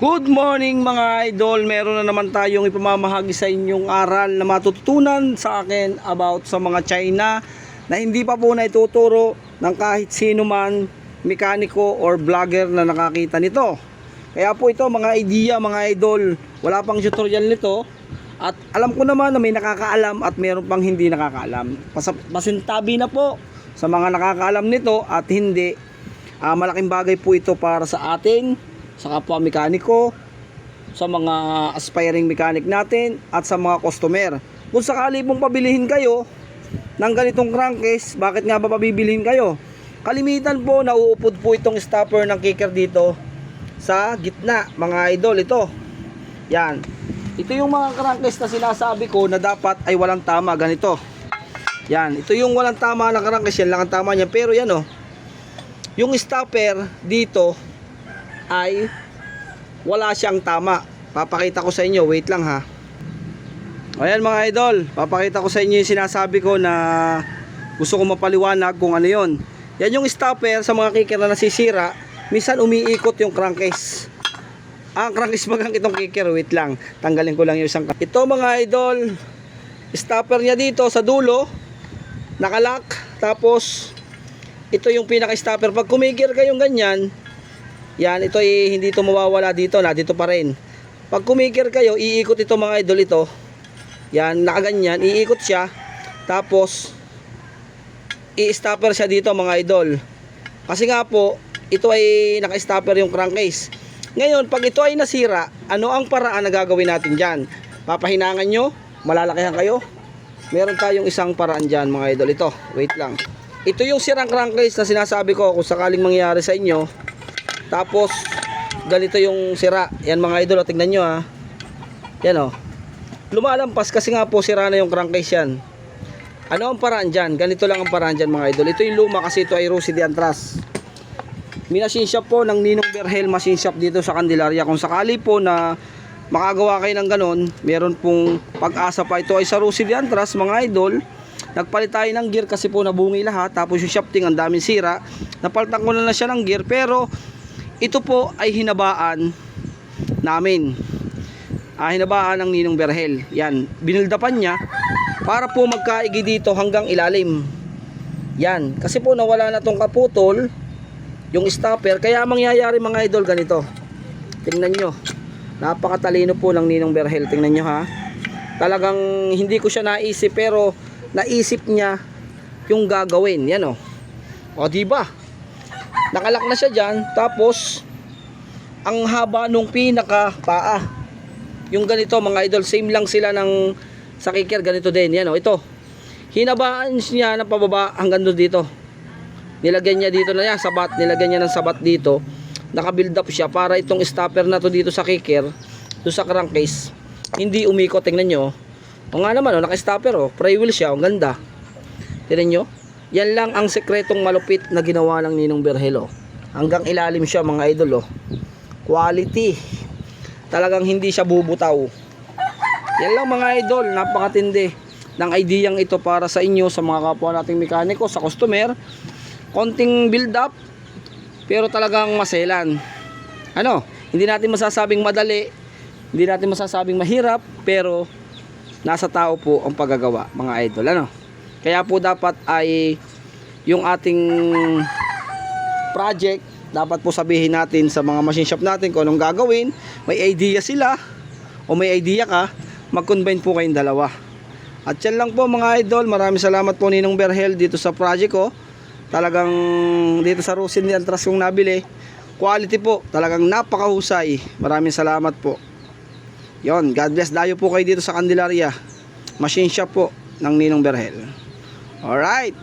Good morning mga idol. Meron na naman tayong ipamamahagi sa inyong aral na matututunan sa akin about sa mga China na hindi pa po na ituturo ng kahit sino man mekaniko or vlogger na nakakita nito. Kaya po ito mga idea mga idol, wala pang tutorial nito at alam ko naman na may nakakaalam at meron pang hindi nakakaalam. Pas- pasintabi na po sa mga nakakaalam nito at hindi. Ah, malaking bagay po ito para sa atin, sa kapwa mekaniko, sa mga aspiring mechanic natin at sa mga customer. Kung sakali pong pabilihin kayo ng ganitong crankcase, bakit nga ba pabibilhin kayo? Kalimitan po nauupod po itong stopper ng kicker dito sa gitna, mga idol ito. Yan. Ito yung mga crankcase na sinasabi ko na dapat ay walang tama ganito. Yan, ito yung walang tama na crankcase, yan lang ang tama niya. Pero yan oh, yung stopper dito ay wala siyang tama. Papakita ko sa inyo, wait lang ha. Ayan mga idol, papakita ko sa inyo yung sinasabi ko na gusto ko mapaliwanag kung ano yon. Yan yung stopper sa mga kicker na nasisira, minsan umiikot yung crankcase. Ah, crankcase bagang itong kicker, wait lang. Tanggalin ko lang yung isang Ito mga idol, stopper niya dito sa dulo, nakalak, tapos ito yung pinaka-stopper. Pag kumikir kayong ganyan, yan, ito ay hindi ito mawawala dito na, dito pa rin. Pag kumikir kayo, iikot ito mga idol ito. Yan, nakaganyan, iikot siya. Tapos, i-stopper siya dito mga idol. Kasi nga po, ito ay naka-stopper yung crankcase. Ngayon, pag ito ay nasira, ano ang paraan na gagawin natin dyan? Papahinangan nyo? Malalakihan kayo? Meron tayong isang paraan dyan mga idol. Ito, wait lang. Ito yung sirang crankcase na sinasabi ko kung sakaling mangyari sa inyo. Tapos, ganito yung sira. Yan mga idol, o, tingnan nyo ha. Yan o. Lumalampas kasi nga po sira na yung crankcase yan. Ano ang paraan dyan? Ganito lang ang paraan dyan mga idol. Ito yung luma kasi ito ay de Antras. Minasin shop po ng Ninong Berhel Machine Shop dito sa Candelaria. Kung sakali po na makagawa kayo ng ganon, meron pong pag-asa pa ito ay sa de Antras mga idol. Nagpalit tayo ng gear kasi po nabungi lahat. Tapos yung shafting ang daming sira. Napalitan ko na na siya ng gear pero ito po ay hinabaan namin. Ah, hinabaan ng Ninong Berhel. Yan, binildapan niya para po magkaigi dito hanggang ilalim. Yan, kasi po nawala na tong kaputol yung stopper. Kaya ang mangyayari mga idol ganito. Tingnan nyo. Napakatalino po ng Ninong Berhel. Tingnan nyo ha. Talagang hindi ko siya naisip pero naisip niya yung gagawin. Yan o. O diba? Nakalak na siya dyan. Tapos ang haba nung pinaka paa. Yung ganito mga idol, same lang sila ng sa kicker ganito din. Yan o, ito. Hinabaan niya ng pababa hanggang doon dito. Nilagyan niya dito na yan, sabat. Nilagyan niya ng sabat dito. Naka-build up siya para itong stopper na to dito sa kicker, doon sa crankcase, hindi umikot. Tingnan nyo. O nga naman, oh, naka-stopper oh. Pray wheel siya, ang ganda. Tingnan nyo. Yan lang ang sekretong malupit na ginawa ng Ninong Berhelo. Hanggang ilalim siya mga idol oh. Quality. Talagang hindi siya bubutaw. Yan lang mga idol, napakatindi ng ideyang ito para sa inyo sa mga kapwa nating mekaniko, sa customer. Konting build up pero talagang maselan. Ano, hindi natin masasabing madali, hindi natin masasabing mahirap, pero nasa tao po ang paggagawa, mga idol. Ano? Kaya po dapat ay yung ating project dapat po sabihin natin sa mga machine shop natin kung anong gagawin. May idea sila o may idea ka, mag-combine po kayong dalawa. At yan lang po mga idol. Maraming salamat po Ninong Berhel dito sa project ko. Talagang dito sa Rosin ni Antras kong nabili. Quality po. Talagang napakahusay. Maraming salamat po. Yon, God bless. Dayo po kayo dito sa Candelaria. Machine shop po ng Ninong Berhel. Alright.